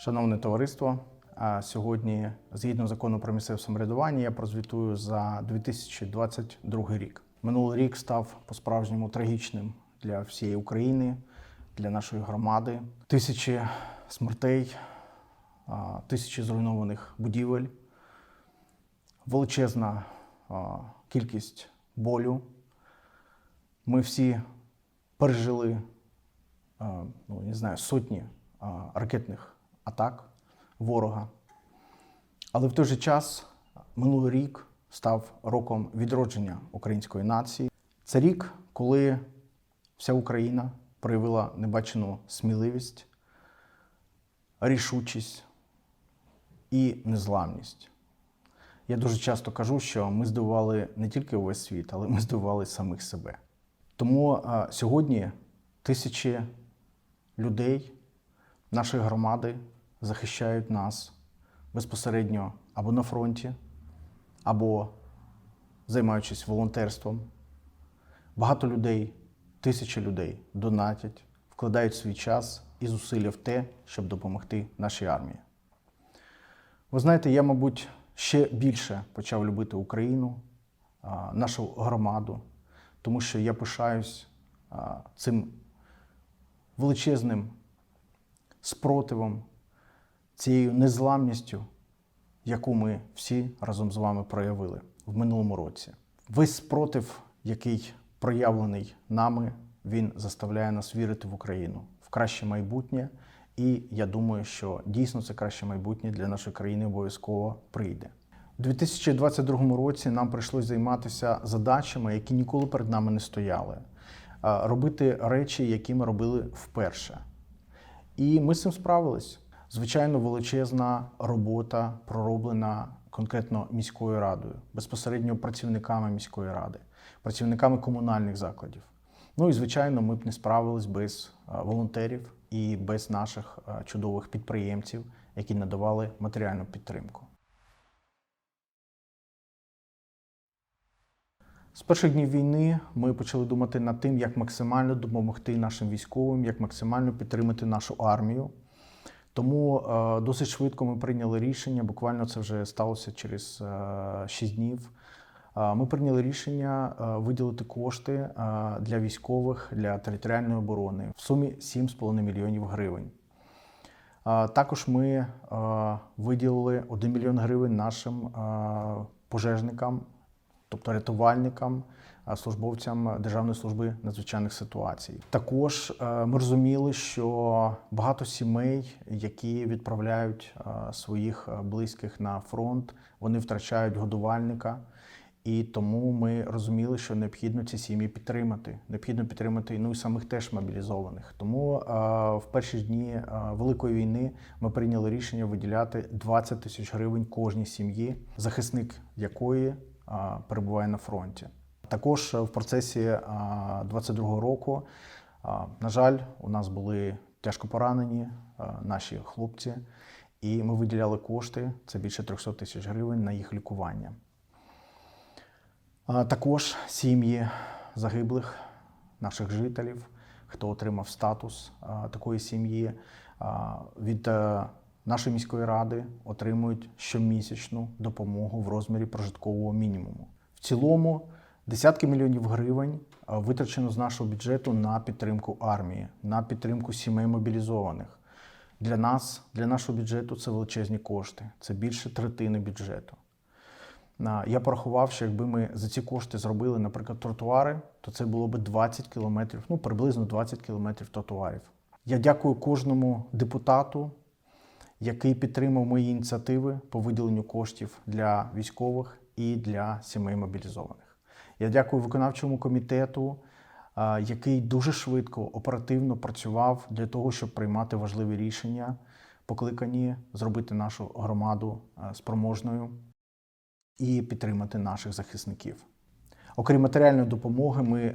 Шановне товариство, сьогодні, згідно закону про місцеве самоврядування, я прозвітую за 2022 рік. Минулий рік став по-справжньому трагічним для всієї України, для нашої громади. Тисячі смертей, тисячі зруйнованих будівель, величезна кількість болю. Ми всі пережили ну, не знаю, сотні ракетних атак ворога. Але в той же час минулий рік став роком відродження української нації. Це рік, коли вся Україна проявила небачену сміливість, рішучість і незламність. Я дуже часто кажу, що ми здивували не тільки увесь світ, але ми здивували самих себе. Тому а, сьогодні тисячі людей нашої громади захищають нас безпосередньо або на фронті, або займаючись волонтерством. Багато людей, тисячі людей донатять, вкладають свій час і зусилля в те, щоб допомогти нашій армії. Ви знаєте, я, мабуть, ще більше почав любити Україну, нашу громаду, тому що я пишаюсь цим величезним спротивом, цією незламністю, яку ми всі разом з вами проявили в минулому році. Весь спротив, який проявлений нами, він заставляє нас вірити в Україну, в краще майбутнє. І я думаю, що дійсно це краще майбутнє для нашої країни обов'язково прийде. У 2022 році нам прийшлось займатися задачами, які ніколи перед нами не стояли, робити речі, які ми робили вперше. І ми з цим справились. Звичайно, величезна робота пророблена конкретно міською радою, безпосередньо працівниками міської ради, працівниками комунальних закладів. Ну і звичайно, ми б не справились без волонтерів і без наших чудових підприємців, які надавали матеріальну підтримку. З перших днів війни ми почали думати над тим, як максимально допомогти нашим військовим, як максимально підтримати нашу армію. Тому е, досить швидко ми прийняли рішення. Буквально це вже сталося через е, 6 днів. Е, Ми прийняли рішення е, виділити кошти е, для військових для територіальної оборони в сумі 7,5 мільйонів гривень. Е, Також ми е, виділили 1 мільйон гривень нашим е, пожежникам, тобто рятувальникам, е, службовцям Державної служби надзвичайних ситуацій. Також е, ми розуміли, що багато сімей, які відправляють е, своїх е, близьких на фронт, вони втрачають годувальника. І тому ми розуміли, що необхідно ці сім'ї підтримати. Необхідно підтримати ну і самих теж мобілізованих. Тому е, в перші дні е, великої війни ми прийняли рішення виділяти 20 тисяч гривень кожній сім'ї, захисник якої е, перебуває на фронті. Також е, в процесі е, 22-го року, е, на жаль, у нас були тяжко поранені е, наші хлопці, і ми виділяли кошти. Це більше 300 тисяч гривень на їх лікування. Також сім'ї загиблих наших жителів, хто отримав статус такої сім'ї, від е, нашої міської ради отримують щомісячну допомогу в розмірі прожиткового мінімуму. В цілому десятки мільйонів гривень витрачено з нашого бюджету на підтримку армії, на підтримку сімей мобілізованих. Для нас, для нашого бюджету, це величезні кошти, це більше третини бюджету. Я порахував, що якби ми за ці кошти зробили, наприклад, тротуари, то це було б 20 кілометрів, ну приблизно 20 кілометрів тротуарів. Я дякую кожному депутату, який підтримав мої ініціативи по виділенню коштів для військових і для сімей мобілізованих. Я дякую виконавчому комітету, який дуже швидко, оперативно працював для того, щоб приймати важливі рішення, покликані зробити нашу громаду спроможною і підтримати наших захисників. Окрім матеріальної допомоги, ми е,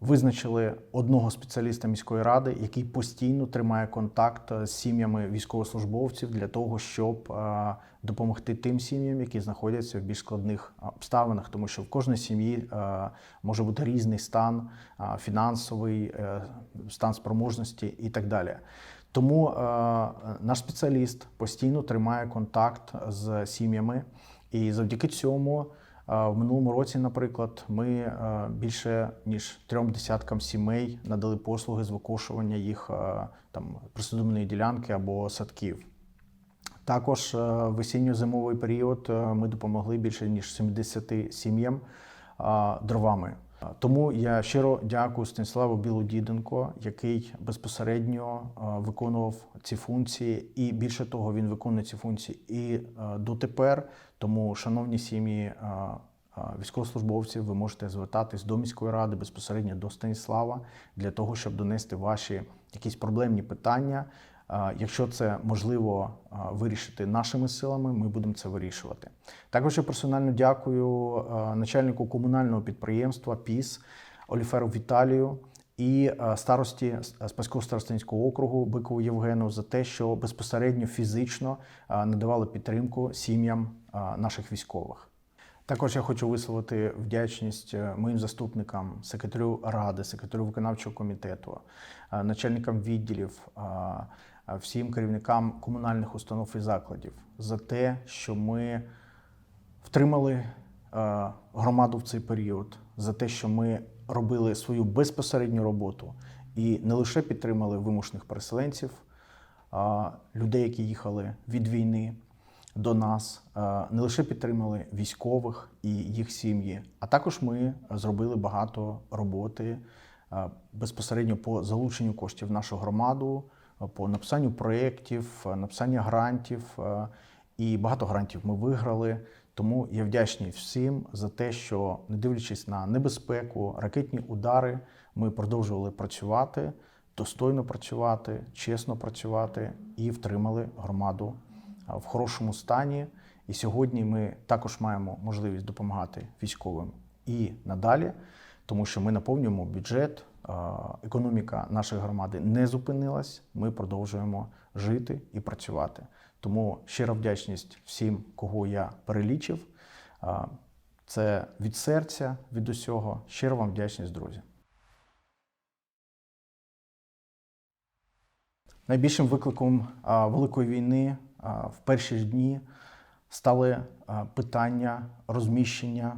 визначили одного спеціаліста міської ради, який постійно тримає контакт з сім'ями військовослужбовців для того, щоб е, допомогти тим сім'ям, які знаходяться в більш складних е, обставинах, тому що в кожній сім'ї е, може бути різний стан, е, фінансовий, е, стан спроможності і так далі. Тому е, наш спеціаліст постійно тримає контакт з сім'ями, і завдяки цьому. В минулому році, наприклад, ми більше ніж трьом десяткам сімей надали послуги з викошування їх там присудомної ділянки або садків. Також в осінньо-зимовий період ми допомогли більше ніж 70 сім'ям дровами. Тому я щиро дякую Станіславу Білодіденко, який безпосередньо е, виконував ці функції, і більше того, він виконує ці функції і е, дотепер. Тому, шановні сім'ї е, військовослужбовців, ви можете звертатись до міської ради безпосередньо до Станіслава для того, щоб донести ваші якісь проблемні питання. Якщо це можливо вирішити нашими силами, ми будемо це вирішувати. Також я персонально дякую начальнику комунального підприємства ПІС Оліферу Віталію і старості Спаського старостинського округу Бикову Євгену за те, що безпосередньо фізично надавали підтримку сім'ям наших військових. Також я хочу висловити вдячність е, моїм заступникам, секретарю ради, секретарю виконавчого комітету, е, начальникам відділів, е, всім керівникам комунальних установ і закладів за те, що ми втримали е, громаду в цей період, за те, що ми робили свою безпосередню роботу і не лише підтримали вимушених переселенців, людей, які їхали від війни до нас, е, не лише підтримали військових і їх сім'ї, а також ми зробили багато роботи е, безпосередньо по залученню коштів в нашу громаду, е, по написанню проєктів, е, написанню грантів. е, І багато грантів ми виграли. Тому я вдячний всім за те, що, не дивлячись на небезпеку, ракетні удари, ми продовжували працювати, достойно працювати, чесно працювати і втримали громаду в хорошому стані. І сьогодні ми також маємо можливість допомагати військовим і надалі, тому що ми наповнюємо бюджет. Економіка нашої громади не зупинилась. Ми продовжуємо жити і працювати. Тому щира вдячність всім, кого я перелічив. Це від серця, від усього. Щиро вам вдячність, друзі. Найбільшим викликом великої війни в перші ж дні стали питання розміщення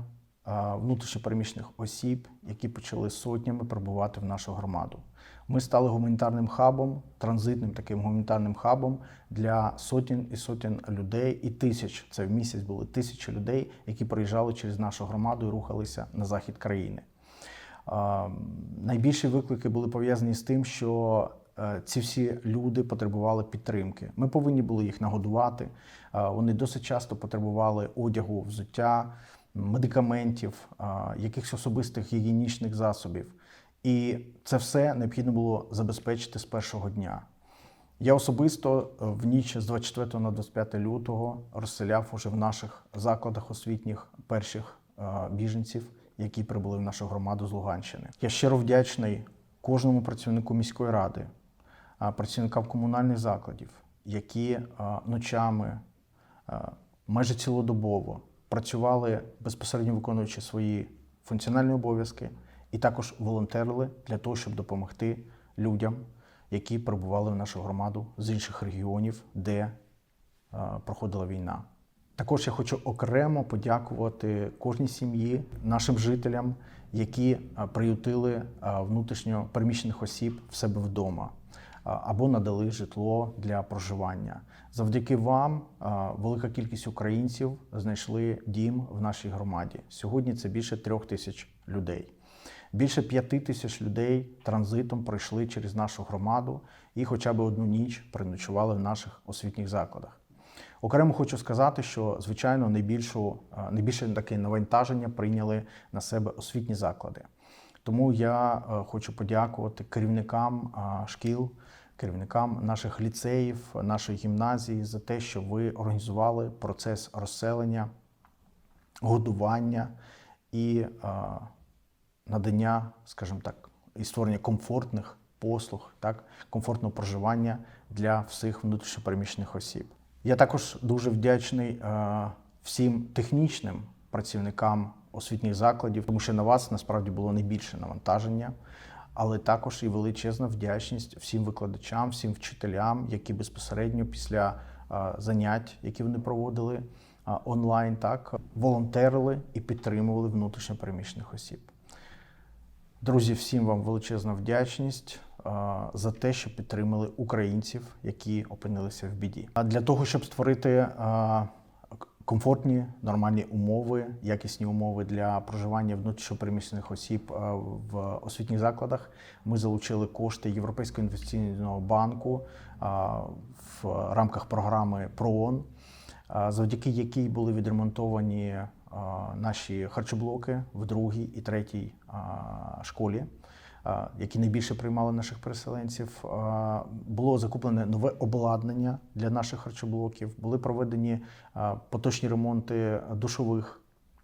внутрішньопереміщених осіб, які почали сотнями прибувати в нашу громаду. Ми стали гуманітарним хабом, транзитним таким гуманітарним хабом для сотень і сотень людей, і тисяч це в місяць були тисячі людей, які приїжджали через нашу громаду і рухалися на захід країни. Найбільші виклики були пов'язані з тим, що е, ці всі люди потребували підтримки. Ми повинні були їх нагодувати. Вони досить часто потребували одягу, взуття, медикаментів, якихось особистих гігієнічних засобів. І це все необхідно було забезпечити з першого дня. Я особисто е, в ніч з 24 на 25 лютого розселяв уже в наших закладах освітніх перших е, біженців, які прибули в нашу громаду з Луганщини. Я щиро вдячний кожному працівнику міської ради, працівникам комунальних закладів, які е, ночами майже цілодобово працювали безпосередньо виконуючи свої функціональні обов'язки, і також волонтерили для того, щоб допомогти людям, які прибували в нашу громаду з інших регіонів, де е, проходила війна. Також я хочу окремо подякувати кожній сім'ї, нашим жителям, які е, приютили е, внутрішньо переміщених осіб в себе вдома або надали житло для проживання. Завдяки вам велика кількість українців знайшли дім в нашій громаді. Сьогодні це більше трьох тисяч людей. Більше п'яти тисяч людей транзитом пройшли через нашу громаду і хоча б одну ніч переночували в наших освітніх закладах. Окремо хочу сказати, що звичайно найбільшу, найбільше таке навантаження прийняли на себе освітні заклади. Тому я е, хочу подякувати керівникам е, шкіл, керівникам наших ліцеїв, нашої гімназії за те, що ви організували процес розселення, годування і е, надання, скажімо так, і створення комфортних послуг, так, комфортного проживання для всіх внутрішньопереміщених осіб. Я також дуже вдячний всім технічним працівникам освітніх закладів, тому що на вас насправді було найбільше навантаження. але також і величезна вдячність всім викладачам, всім вчителям, які безпосередньо після занять, які вони проводили онлайн, так волонтерили і підтримували внутрішньопереміщених осіб. Друзі, всім вам величезна вдячність за те, що підтримали українців, які опинилися в біді. А для того, щоб створити комфортні, нормальні умови, якісні умови для проживання внутрішньопереміщених осіб в освітніх закладах, ми залучили кошти Європейського інвестиційного банку в рамках програми ПРООН, завдяки якій були відремонтовані наші харчоблоки в другій і третій школі, які найбільше приймали наших переселенців. Було закуплене нове обладнання для наших харчоблоків, були проведені поточні ремонти душових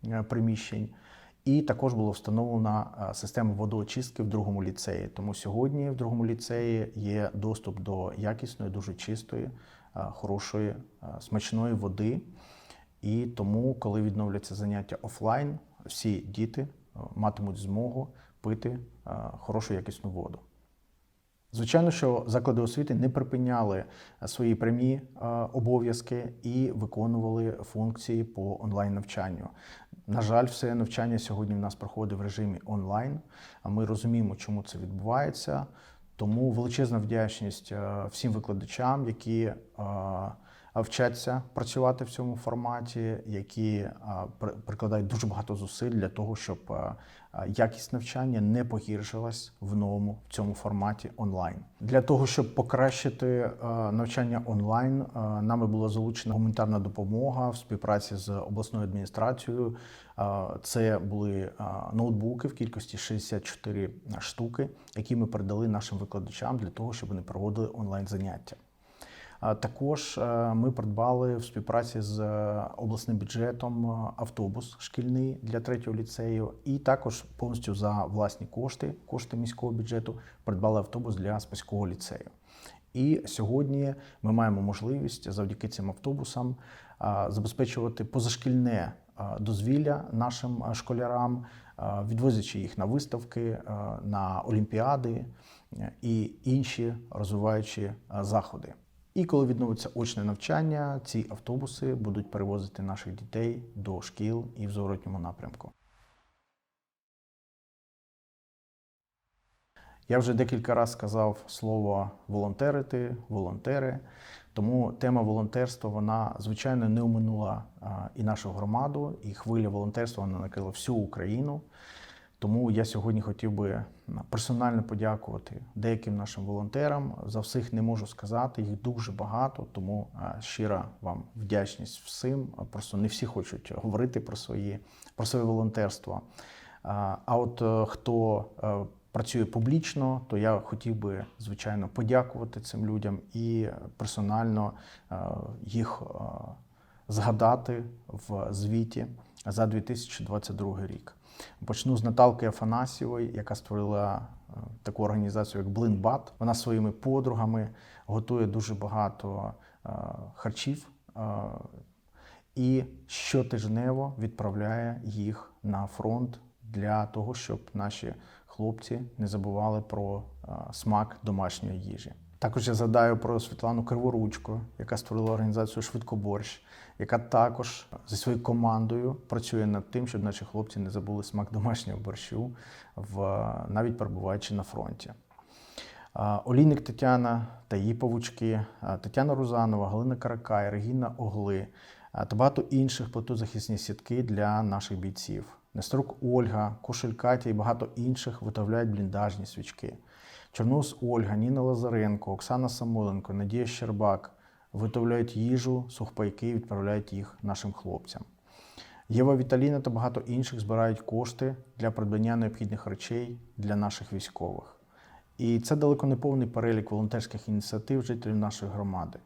е, приміщень. І також була встановлена система водоочистки в другому ліцеї. Тому сьогодні в другому ліцеї є доступ до якісної, дуже чистої, хорошої, смачної води. І тому, коли відновляться заняття офлайн, всі діти матимуть змогу пити е, хорошу якісну воду. Звичайно, що заклади освіти не припиняли е, свої прямі е, обов'язки і виконували функції по онлайн навчанню. На жаль, все навчання сьогодні в нас проходить в режимі онлайн. А ми розуміємо, чому це відбувається. Тому величезна вдячність всім викладачам, які вчаться працювати в цьому форматі, які прикладають дуже багато зусиль для того, щоб якість навчання не погіршилась в новому в цьому форматі онлайн. Для того щоб покращити навчання онлайн, нами була залучена гуманітарна допомога в співпраці з обласною адміністрацією. Це були ноутбуки в кількості 64 штуки, які ми передали нашим викладачам для того, щоб вони проводили онлайн заняття. Також е, ми придбали в співпраці з е, обласним бюджетом е, автобус шкільний для третього ліцею, і також повністю за власні кошти, кошти міського бюджету, придбали автобус для спаського ліцею. І сьогодні ми маємо можливість завдяки цим автобусам забезпечувати позашкільне дозвілля нашим школярам, відвозячи їх на виставки, на олімпіади і інші розвиваючі заходи. І коли відновиться очне навчання, ці автобуси будуть перевозити наших дітей до шкіл і в зворотньому напрямку. Я вже декілька разів сказав слово волонтерити, волонтери. Тому тема волонтерства вона звичайно не оминула і нашу громаду, і хвиля волонтерства вона накрила всю Україну. Тому я сьогодні хотів би персонально подякувати деяким нашим волонтерам. За всіх не можу сказати, їх дуже багато, тому щира вам вдячність всім. Просто не всі хочуть говорити про свої про своє волонтерство. А а от е, хто е, працює публічно, то я хотів би звичайно подякувати цим людям і персонально е, їх е, згадати в звіті за 2022 рік. Почну з Наталки Афанасьєвої, яка створила е, таку організацію, як Блинбат. Вона своїми подругами готує дуже багато е, харчів е, і щотижнево відправляє їх на фронт для того, щоб наші хлопці не забували про смак домашньої їжі. Також я згадаю про Світлану Криворучко, яка створила організацію Швидкоборщ, яка також зі своєю командою працює над тим, щоб наші хлопці не забули смак домашнього борщу, в, навіть перебуваючи на фронті. Олійник Тетяна та її павучки, Тетяна Рузанова, Галина Каракай, Регіна Огли та багато інших плету-захисні сітки для наших бійців. Нестерук Ольга, Кошель Катя і багато інших виготовляють бліндажні свічки. Чорнос Ольга, Ніна Лазаренко, Оксана Самойленко, Надія Щербак виготовляють їжу, сухпайки і відправляють їх нашим хлопцям. Єва Віталіна та багато інших збирають кошти для придбання необхідних речей для наших військових. І це далеко не повний перелік волонтерських ініціатив жителів нашої громади.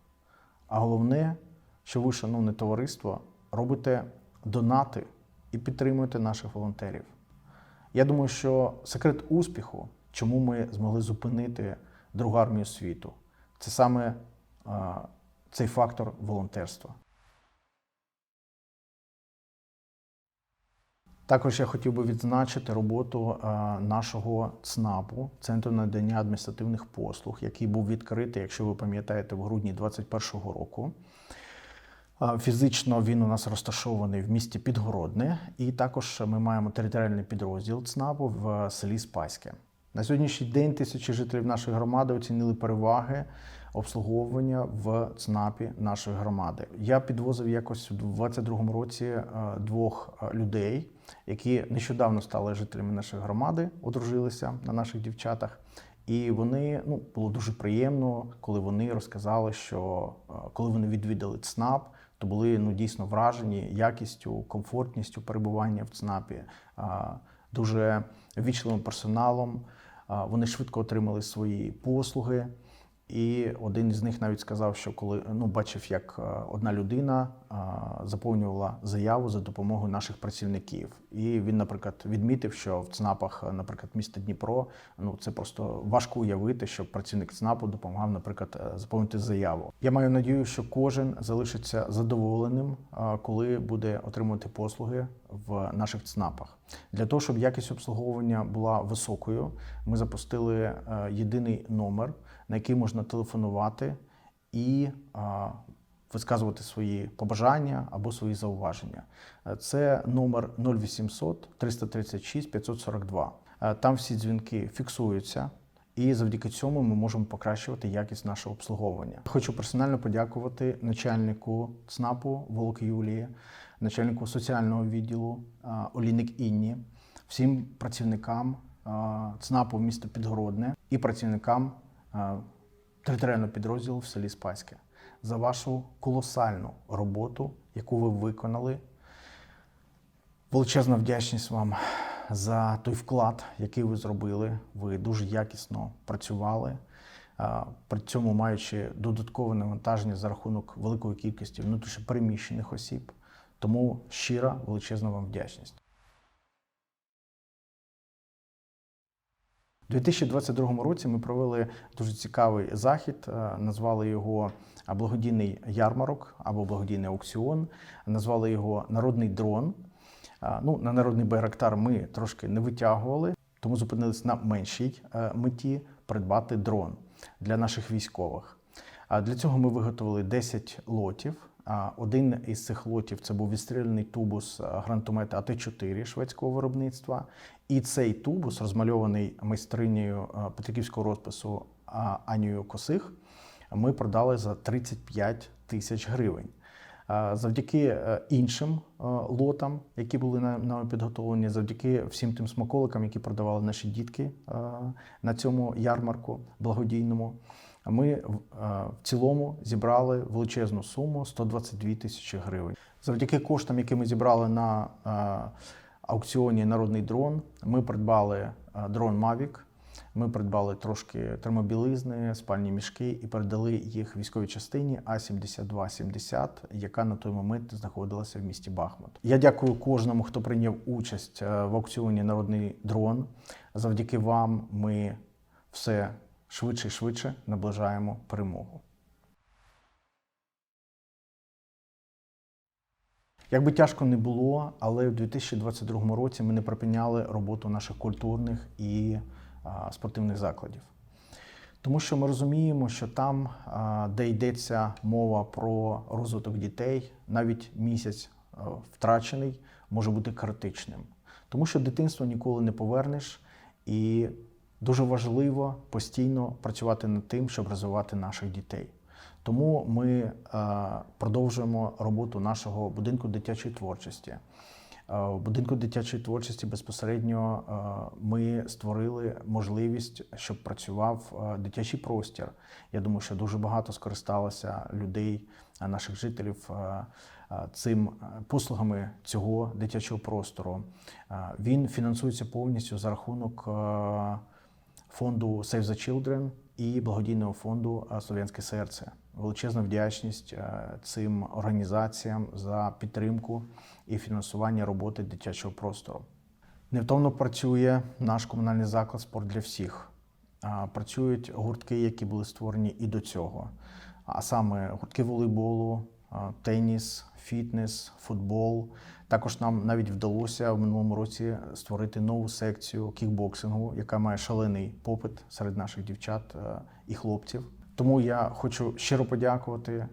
А головне, що ви, шановне товариство, робите донати і підтримуєте наших волонтерів. Я думаю, що секрет успіху, чому ми змогли зупинити другу армію світу, це саме а, цей фактор волонтерства. Також я хотів би відзначити роботу е, нашого ЦНАПу, Центру надання адміністративних послуг, який був відкритий, якщо ви пам'ятаєте, в грудні 2021 року. Е, Фізично він у нас розташований в місті Підгородне, і також ми маємо територіальний підрозділ ЦНАПу в селі Спаське. На сьогоднішній день тисячі жителів нашої громади оцінили переваги обслуговування в ЦНАПі нашої громади. Я підвозив якось у 2022 році е, двох е, людей, які нещодавно стали жителями нашої громади, одружилися на наших дівчатах. І вони ну було дуже приємно, коли вони розказали, що е, коли вони відвідали ЦНАП, то були ну дійсно вражені якістю, комфортністю перебування в ЦНАПі, дуже ввічливим персоналом. Вони швидко отримали свої послуги. І один із них навіть сказав, що коли ну бачив, як е, одна людина заповнювала заяву за допомогою наших працівників, і він, наприклад, відмітив, що в ЦНАПах, е, наприклад, міста Дніпро, ну це просто важко уявити, що працівник ЦНАПу допомагав, наприклад, е, заповнити заяву. Я маю надію, що кожен залишиться задоволеним, коли буде отримувати послуги в наших ЦНАПах. Для того, щоб якість обслуговування була високою, ми запустили е, єдиний номер, на який можна телефонувати і висказувати свої побажання або свої зауваження. Е, Це номер 0800 336 542. Е, Там всі дзвінки фіксуються. І завдяки цьому ми можемо покращувати якість нашого обслуговування. Хочу персонально подякувати начальнику ЦНАПу Волок Юлії, начальнику соціального відділу Олійник Інні, всім працівникам ЦНАПу міста Підгородне і працівникам територіального підрозділу в селі Спаське за вашу колосальну роботу, яку ви виконали. Величезна вдячність вам за той вклад, який ви зробили. Ви дуже якісно працювали, при цьому маючи додаткове навантаження за рахунок великої кількості внутрішньопереміщених осіб. Тому щира величезна вам вдячність. У 2022 році ми провели дуже цікавий захід, е, назвали його а, благодійний ярмарок або благодійний аукціон, назвали його Народний дрон. Ну, на народний байрактар ми трошки не витягували, тому зупинились на меншій е, меті придбати дрон для наших військових. Для цього ми виготовили 10 лотів. Один із цих лотів це був відстріляний тубус е, гранатомета АТ-4 шведського виробництва. І цей тубус, розмальований майстринею е, Петриківського розпису Анією Косих, ми продали за 35 тисяч гривень. Завдяки е, іншим е, лотам, які були на- нами підготовлені, завдяки всім тим смаколикам, які продавали наші дітки на цьому ярмарку благодійному, ми в цілому зібрали величезну суму 122 тисячі гривень. Завдяки коштам, які ми зібрали на аукціоні Народний дрон, ми придбали дрон Mavic, ми придбали трошки термобілизни, спальні мішки і передали їх військовій частині А-7270, яка на той момент знаходилася в місті Бахмут. Я дякую кожному, хто прийняв участь е, в аукціоні Народний дрон. Завдяки вам ми все швидше і швидше наближаємо перемогу. Як би тяжко не було, але в 2022 році ми не припиняли роботу наших культурних і а, спортивних закладів. Тому що ми розуміємо, що там, а, де йдеться мова про розвиток дітей, навіть місяць а, втрачений може бути критичним. Тому що дитинство ніколи не повернеш, і дуже важливо постійно працювати над тим, щоб розвивати наших дітей. Тому ми е, продовжуємо роботу нашого будинку дитячої творчості. Е, В будинку дитячої творчості безпосередньо е, ми створили можливість, щоб працював дитячий простір. Я думаю, що дуже багато скористалося людей, наших жителів цим послугами цього дитячого простору. Він фінансується повністю за рахунок фонду Save the Children і благодійного фонду е, Слов'янське серце. Величезна вдячність е, цим організаціям за підтримку і фінансування роботи дитячого простору. Невтомно працює наш комунальний заклад спорт для всіх. Працюють гуртки, які були створені і до цього. А саме гуртки волейболу, теніс, фітнес, футбол. Також нам навіть вдалося в минулому році створити нову секцію кікбоксингу, яка має шалений попит серед наших дівчат е, і хлопців. Тому я хочу щиро подякувати е,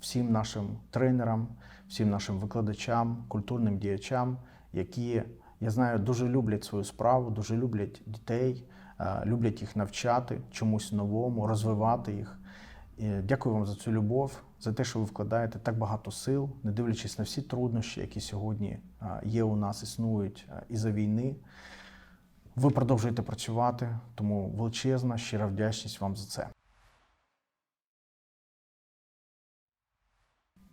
всім нашим тренерам, всім нашим викладачам, культурним діячам, які я знаю дуже люблять свою справу, дуже люблять дітей, е, люблять їх навчати чомусь новому, розвивати їх. Дякую вам за цю любов, за те, що ви вкладаєте так багато сил, не дивлячись на всі труднощі, які сьогодні є у нас, існують а, із-за війни. Ви продовжуєте працювати, тому величезна, щира вдячність вам за це.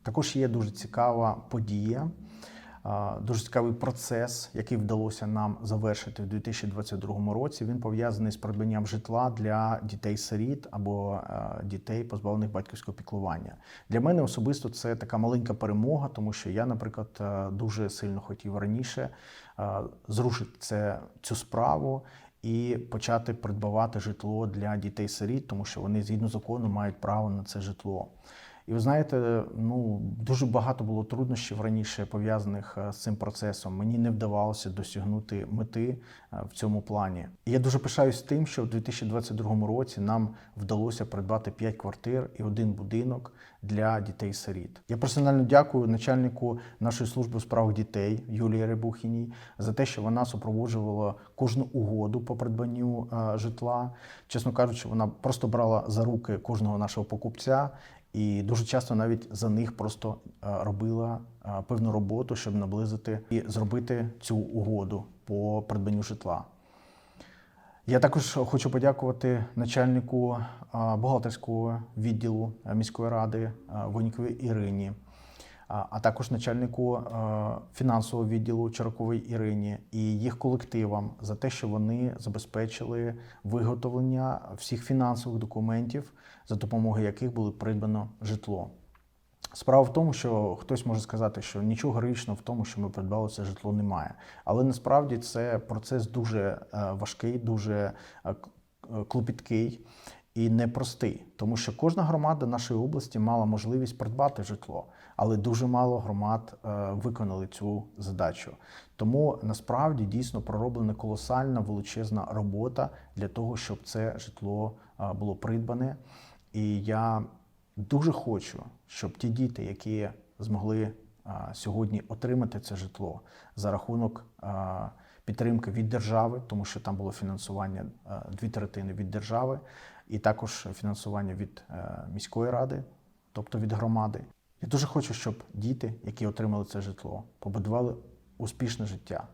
Також є дуже цікава подія, дуже цікавий процес, який вдалося нам завершити в 2022 році. Він пов'язаний з придбанням житла для дітей-сиріт або е, дітей, позбавлених батьківського піклування. Для мене особисто це така маленька перемога, тому що я, наприклад, е, дуже сильно хотів раніше е, зрушити це, цю справу. І почати придбавати житло для дітей-сиріт, тому що вони згідно закону мають право на це житло. І ви знаєте, ну дуже багато було труднощів раніше пов'язаних е, з цим процесом. Мені не вдавалося досягнути мети е, в цьому плані. І я дуже пишаюсь тим, що в 2022 році нам вдалося придбати 5 квартир і один будинок для дітей-сиріт. Я персонально дякую начальнику нашої служби у справах дітей Юлії Рибухіній за те, що вона супроводжувала кожну угоду по придбанню е, житла. Чесно кажучи, вона просто брала за руки кожного нашого покупця. І дуже часто навіть за них просто е, робила е, певну роботу, щоб наблизити і зробити цю угоду по придбанню житла. Я також хочу подякувати начальнику е, бухгалтерського відділу міської ради Воньковій Ірині, а також начальнику е, фінансового відділу Чираковій Ірині і їх колективам за те, що вони забезпечили виготовлення всіх фінансових документів, за допомогою яких було придбано житло. Справа в тому, що хтось може сказати, що нічого героїчного в тому, що ми придбали це житло, немає. Але насправді це процес дуже е, важкий, дуже е, клопіткий і непростий, тому що кожна громада нашої області мала можливість придбати житло, але дуже мало громад е, виконали цю задачу. Тому насправді дійсно пророблена колосальна величезна робота для того, щоб це житло е, було придбане. І я дуже хочу, щоб ті діти, які змогли а, сьогодні отримати це житло за рахунок підтримки від держави, тому що там було фінансування дві третини від держави, і також фінансування від е, міської ради, тобто від громади. Я дуже хочу, щоб діти, які отримали це житло, побудували успішне життя.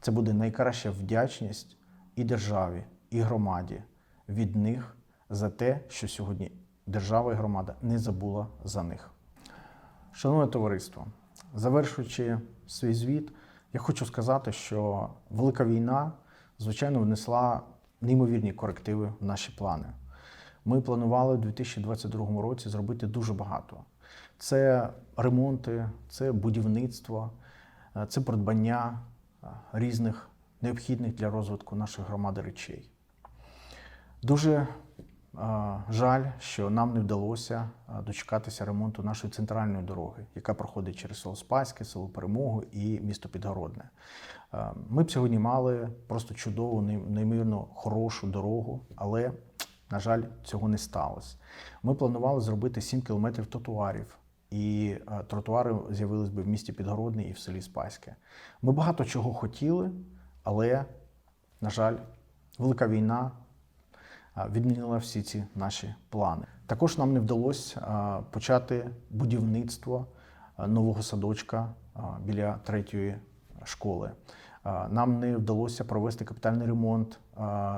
Це буде найкраща вдячність і державі, і громаді від них за те, що сьогодні держава і громада не забула за них. Шановне товариство, завершуючи свій звіт, я хочу сказати, що велика війна, звичайно, внесла неймовірні корективи в наші плани. Ми планували в 2022 році зробити дуже багато. Це ремонти, це будівництво, е, це придбання е, різних необхідних для розвитку нашої громади речей. Дуже е, жаль, що нам не вдалося дочекатися ремонту нашої центральної дороги, яка проходить через село Спаське, село Перемогу і місто Підгородне. Ми б сьогодні мали просто чудову, ней- неймовірно хорошу дорогу, але, на жаль, цього не сталося. Ми планували зробити 7 кілометрів тротуарів. І е, тротуари з'явились би в місті Підгородне і в селі Спаське. Ми багато чого хотіли, але, на жаль, велика війна відмінила всі ці наші плани. Також нам не вдалося почати будівництво нового садочка біля третьої школи. Нам не вдалося провести капітальний ремонт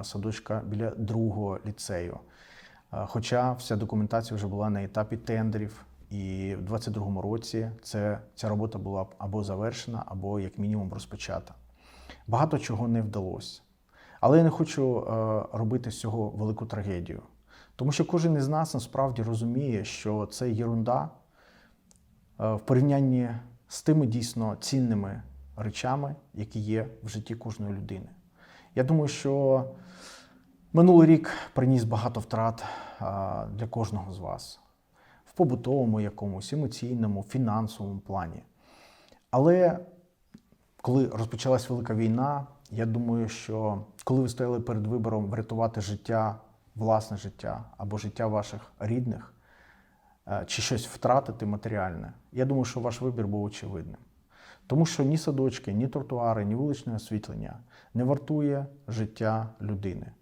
садочка біля другого ліцею. Хоча вся документація вже була на етапі тендерів, і в 2022 році це, ця робота була або завершена, або як мінімум розпочата. Багато чого не вдалося. Але я не хочу робити з цього велику трагедію. Тому що кожен із нас насправді розуміє, що це єрунда в порівнянні з тими дійсно цінними речами, які є в житті кожної людини. Я думаю, що минулий рік приніс багато втрат для кожного з вас. в побутовому якомусь, емоційному, фінансовому плані. Але коли розпочалась велика війна, я думаю, що коли ви стояли перед вибором врятувати життя, власне життя або життя ваших рідних, е, чи щось втратити матеріальне, я думаю, що ваш вибір був очевидним. Тому що ні садочки, ні тротуари, ні вуличне освітлення не вартує життя людини.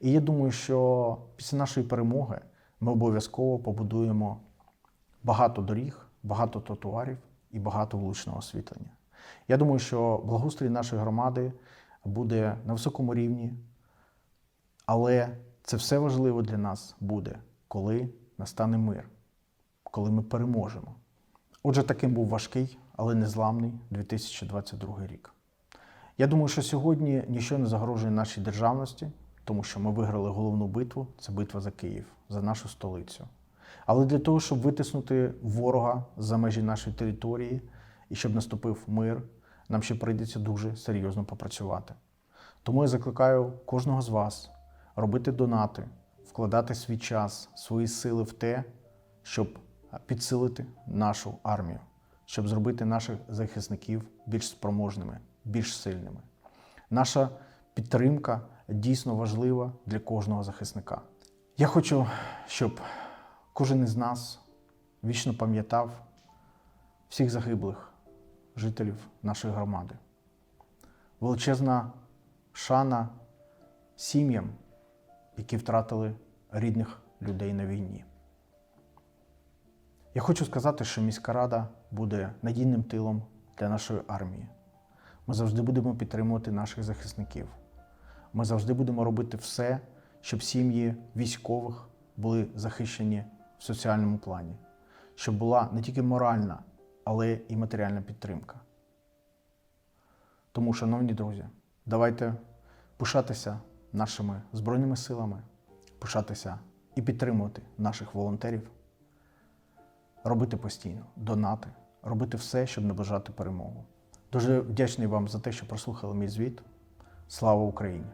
І я думаю, що після нашої перемоги ми обов'язково побудуємо багато доріг, багато тротуарів і багато вуличного освітлення. Я думаю, що благоустрій нашої громади буде на високому рівні, але це все важливо для нас буде, коли настане мир, коли ми переможемо. Отже, таким був важкий, але незламний 2022 рік. Я думаю, що сьогодні нічого не загрожує нашій державності, тому що ми виграли головну битву це битва за Київ, за нашу столицю. Але для того, щоб витиснути ворога за межі нашої території і щоб наступив мир, нам ще прийдеться дуже серйозно попрацювати. Тому я закликаю кожного з вас робити донати, вкладати свій час, свої сили в те, щоб підсилити нашу армію, щоб зробити наших захисників більш спроможними, більш сильними. Наша підтримка дійсно важлива для кожного захисника. Я хочу, щоб кожен із нас вічно пам'ятав всіх загиблих жителів нашої громади. Величезна шана сім'ям, які втратили рідних людей на війні. Я хочу сказати, що міська рада буде надійним тилом для нашої армії. Ми завжди будемо підтримувати наших захисників. Ми завжди будемо робити все, щоб сім'ї військових були захищені в соціальному плані, щоб була не тільки моральна, але і матеріальна підтримка. Тому, шановні друзі, давайте пишатися нашими Збройними силами, пишатися і підтримувати наших волонтерів, робити постійно донати, робити все, щоб наближати перемогу. Дуже вдячний вам за те, що прослухали мій звіт. Слава Україні!